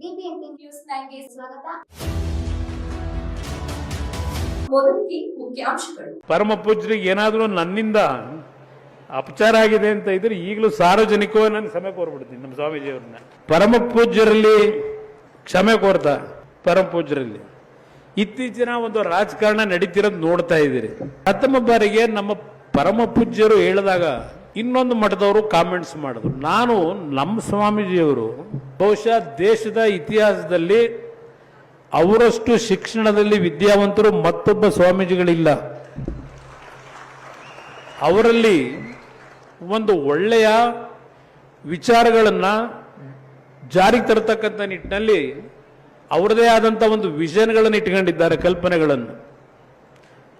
News ಸ್ವಾಗತ. ಪರಮ ಪೂಜ್ಯರಿಗೆ ಏನಾದರೂ ನನ್ನಿಂದ ಅಪಚಾರ ಆಗಿದೆ ಅಂತ ಇದ್ರೆ ಈಗಲೂ ಸಾರ್ವಜನಿಕವಾಗಿ ನಾನು ಕ್ಷಮೆ ಕೋರ್ಬಿಡ್ತೀನಿ, ನಮ್ಮ ಸ್ವಾಮೀಜಿಯವ್ರನ್ನ. ಪರಮ ಪೂಜ್ಯರಲ್ಲಿ ಕ್ಷಮೆ ಕೋರ್ತಾ, ಪರಮ ಪೂಜ್ಯರಲ್ಲಿ. ಇತ್ತೀಚಿನ ಒಂದು ರಾಜಕಾರಣ ನಡೀತಿರೋದು ನೋಡ್ತಾ ಇದ್ದೀರಿ. ಪ್ರಥಮ ಬಾರಿಗೆ ನಮ್ಮ ಪರಮ ಪೂಜ್ಯರು ಹೇಳಿದಾಗ ಇನ್ನೊಂದು ಮಠದವರು ಕಾಮೆಂಟ್ಸ್ ಮಾಡಿದ್ರು. ನಾನು ನಮ್ಮ ಸ್ವಾಮೀಜಿಯವರು ಬಹುಶಃ ದೇಶದ ಇತಿಹಾಸದಲ್ಲಿ ಅವರಷ್ಟು ಶಿಕ್ಷಣದಲ್ಲಿ ವಿದ್ಯಾವಂತರು ಮತ್ತೊಬ್ಬ ಸ್ವಾಮೀಜಿಗಳಿಲ್ಲ. ಅವರಲ್ಲಿ ಒಂದು ಒಳ್ಳೆಯ ವಿಚಾರಗಳನ್ನು ಜಾರಿಗೆ ತರತಕ್ಕಂಥ ನಿಟ್ಟಿನಲ್ಲಿ ಅವರದೇ ಆದಂಥ ಒಂದು ವಿಷನ್ಗಳನ್ನು ಇಟ್ಕೊಂಡಿದ್ದಾರೆ, ಕಲ್ಪನೆಗಳನ್ನು.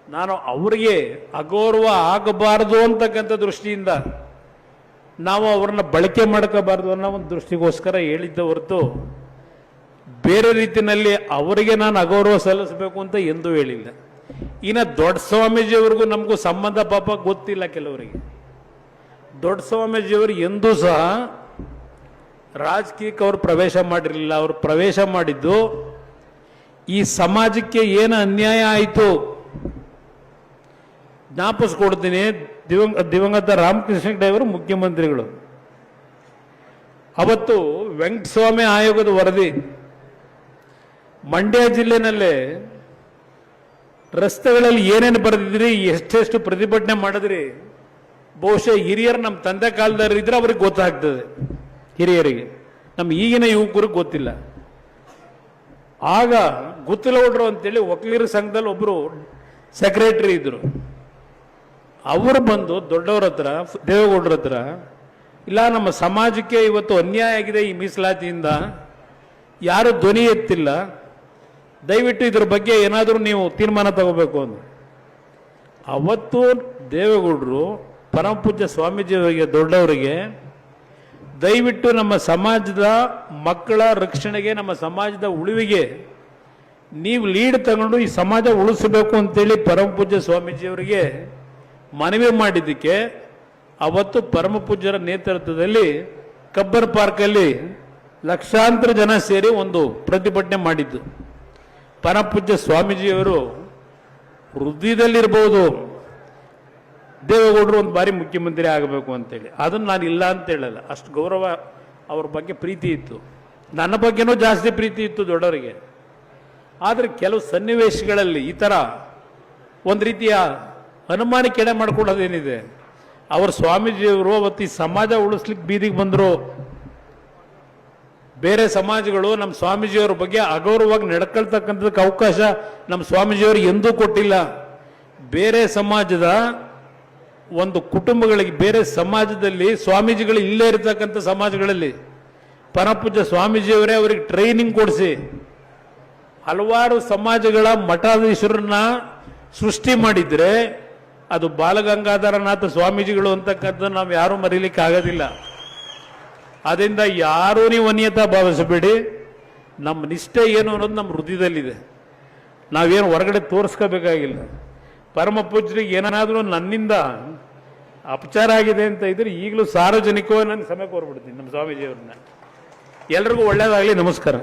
ನಾನು ಅವರಿಗೆ ಅಗೌರವ ಆಗಬಾರದು ಅಂತಕ್ಕಂಥ ದೃಷ್ಟಿಯಿಂದ ನಾವು ಅವ್ರನ್ನ ಬಳಕೆ ಮಾಡ್ಕೋಬಾರ್ದು ಅನ್ನೋ ಒಂದು ದೃಷ್ಟಿಗೋಸ್ಕರ ಹೇಳಿದ್ದ ಹೊರತು ಬೇರೆ ರೀತಿಯಲ್ಲಿ ಅವರಿಗೆ ನಾನು ಅಗೌರವ ಸಲ್ಲಿಸಬೇಕು ಅಂತ ಎಂದೂ ಹೇಳಿಲ್ಲ. ಇನ್ನು ದೊಡ್ಡ ಸ್ವಾಮೀಜಿಯವ್ರಿಗೂ ನಮಗೂ ಸಂಬಂಧ ಪಾಪ ಗೊತ್ತಿಲ್ಲ ಕೆಲವರಿಗೆ. ದೊಡ್ಡ ಸ್ವಾಮೀಜಿಯವರು ಎಂದೂ ಸಹ ರಾಜಕೀಯಕ್ಕೆ ಅವರು ಪ್ರವೇಶ ಮಾಡಿರಲಿಲ್ಲ. ಅವರು ಪ್ರವೇಶ ಮಾಡಿದ್ದು ಈ ಸಮಾಜಕ್ಕೆ ಏನು ಅನ್ಯಾಯ ಆಯಿತು? ಜ್ಞಾಪಿಸ್ಕೊಡ್ತೀನಿ. ದಿವಂಗ, ದಿವಂಗತ ರಾಮಕೃಷ್ಣ ಅವರು ಮುಖ್ಯಮಂತ್ರಿಗಳು. ಅವತ್ತು ವೆಂಕಟಸ್ವಾಮಿ ಆಯೋಗದ ವರದಿ. ಮಂಡ್ಯ ಜಿಲ್ಲೆನಲ್ಲೇ ರಸ್ತೆಗಳಲ್ಲಿ ಏನೇನು ಬರೆದಿದ್ರಿ, ಎಷ್ಟೆಷ್ಟು ಪ್ರತಿಭಟನೆ ಮಾಡಿದ್ರಿ, ಬಹುಶಃ ಹಿರಿಯರು ನಮ್ಮ ತಂದೆ ಕಾಲದವ್ರು ಇದ್ರೆ ಅವ್ರಿಗೆ ಗೊತ್ತಾಗ್ತದೆ. ಹಿರಿಯರಿಗೆ. ನಮ್ಮ ಈಗಿನ ಯುವಕರಿಗೆ ಗೊತ್ತಿಲ್ಲ. ಆಗ ಗುತ್ತಲಗೌಡರು ಅಂತೇಳಿ ವಕೀಲರ ಸಂಘದಲ್ಲಿ ಒಬ್ಬರು ಸೆಕ್ರೆಟರಿ ಇದ್ರು. ಅವರು ಬಂದು ದೊಡ್ಡವ್ರ ಹತ್ರ ದೇವೇಗೌಡರ ಹತ್ರ, ಇಲ್ಲ, ನಮ್ಮ ಸಮಾಜಕ್ಕೆ ಇವತ್ತು ಅನ್ಯಾಯ ಆಗಿದೆ ಈ ಮೀಸಲಾತಿಯಿಂದ. ಯಾರು ಧ್ವನಿ ಎತ್ತಿಲ್ಲ. ದಯವಿಟ್ಟು ಇದ್ರ ಬಗ್ಗೆ ಏನಾದರೂ ನೀವು ತೀರ್ಮಾನ ತಗೋಬೇಕು ಅಂತ ಅವತ್ತು ದೇವೇಗೌಡರು ಪರಮಪೂಜ್ಯ ಸ್ವಾಮೀಜಿಯವರಿಗೆ ದೊಡ್ಡವರಿಗೆ, ದಯವಿಟ್ಟು ನಮ್ಮ ಸಮಾಜದ ಮಕ್ಕಳ ರಕ್ಷಣೆಗೆ, ನಮ್ಮ ಸಮಾಜದ ಉಳಿವಿಗೆ ನೀವು ಲೀಡ್ ತಗೊಂಡು ಈ ಸಮಾಜ ಉಳಿಸಬೇಕು ಅಂತೇಳಿ ಪರಮಪೂಜ್ಯ ಸ್ವಾಮೀಜಿಯವರಿಗೆ ಮನವಿ ಮಾಡಿದ್ದಕ್ಕೆ ಅವತ್ತು ಪರಮಪೂಜ್ಯರ ನೇತೃತ್ವದಲ್ಲಿ ಕಬ್ಬರ್ ಪಾರ್ಕಲ್ಲಿ ಲಕ್ಷಾಂತರ ಜನ ಸೇರಿ ಒಂದು ಪ್ರತಿಭಟನೆ ಮಾಡಿದ್ದು. ಪರಮಪೂಜ್ಯ ಸ್ವಾಮೀಜಿಯವರು ಹೃದಯದಲ್ಲಿರ್ಬೋದು. ದೇವೇಗೌಡರು ಒಂದು ಬಾರಿ ಮುಖ್ಯಮಂತ್ರಿ ಆಗಬೇಕು ಅಂತೇಳಿ. ಅದನ್ನು ನಾನು ಇಲ್ಲ ಅಂತ ಹೇಳಲ್ಲ. ಅಷ್ಟು ಗೌರವ ಅವ್ರ ಬಗ್ಗೆ ಪ್ರೀತಿ ಇತ್ತು. ನನ್ನ ಬಗ್ಗೆನೂ ಜಾಸ್ತಿ ಪ್ರೀತಿ ಇತ್ತು ದೊಡ್ಡವರಿಗೆ. ಆದರೆ ಕೆಲವು ಸನ್ನಿವೇಶಗಳಲ್ಲಿ ಈ ಥರ ಒಂದು ರೀತಿಯ ಅನುಮಾನಕ್ಕೆ ಎಡೆ ಮಾಡ್ಕೊಳ್ಳೋದೇನಿದೆ ಅವರು ಸ್ವಾಮೀಜಿಯವರು ಅವತ್ತು ಈ ಸಮಾಜ ಉಳಿಸ್ಲಿಕ್ಕೆ ಬೀದಿಗೆ ಬಂದರು. ಬೇರೆ ಸಮಾಜಗಳು ನಮ್ಮ ಸ್ವಾಮೀಜಿಯವ್ರ ಬಗ್ಗೆ ಅಗೌರವವಾಗಿ ನಡ್ಕೊಳ್ತಕ್ಕಂಥದ್ದಕ್ಕೆ ಅವಕಾಶ ನಮ್ಮ ಸ್ವಾಮೀಜಿಯವರು ಎಂದೂ ಕೊಟ್ಟಿಲ್ಲ. ಬೇರೆ ಸಮಾಜದ ಒಂದು ಕುಟುಂಬಗಳಿಗೆ, ಬೇರೆ ಸಮಾಜದಲ್ಲಿ ಸ್ವಾಮೀಜಿಗಳು ಇಲ್ಲೇ ಇರತಕ್ಕಂಥ ಸಮಾಜಗಳಲ್ಲಿ ಪರಪೂಜ್ಯ ಸ್ವಾಮೀಜಿಯವರೇ ಅವರಿಗೆ ಟ್ರೈನಿಂಗ್ ಕೊಡಿಸಿ. ಹಲವಾರು ಸಮಾಜಗಳ ಮಠಾಧೀಶರನ್ನ ಸೃಷ್ಟಿ ಮಾಡಿದ್ರೆ ಅದು ಬಾಲಗಂಗಾಧರನಾಥ ಸ್ವಾಮೀಜಿಗಳು ಅಂತಕ್ಕಂಥ ನಾವು ಯಾರೂ ಮರೀಲಿಕ್ಕೆ ಆಗೋದಿಲ್ಲ. ಅದರಿಂದ ಯಾರೂ ನೀವು ಅನ್ಯತಾ ಭಾವಿಸಬೇಡಿ. ನಮ್ಮ ನಿಷ್ಠೆ ಏನು ಅನ್ನೋದು ನಮ್ಮ ಹೃದಯದಲ್ಲಿದೆ. ನಾವೇನು ಹೊರಗಡೆ ತೋರಿಸ್ಕೋಬೇಕಾಗಿಲ್ಲ. ಪರಮ ಪೂಜ್ಯರಿಗೆ ಏನಾದರೂ ನನ್ನಿಂದ ಅಪಚಾರ ಆಗಿದೆ ಅಂತ ಇದ್ರೆ ಈಗಲೂ ಸಾರ್ವಜನಿಕವಾಗಿ ನನ್ನ ಸಮಯ ಕೋರ್ಬಿಡ್ತೀನಿ ನಮ್ಮ ಸ್ವಾಮೀಜಿಯವ್ರನ್ನ. ಎಲ್ರಿಗೂ ಒಳ್ಳೆಯದಾಗಲಿ ನಮಸ್ಕಾರ.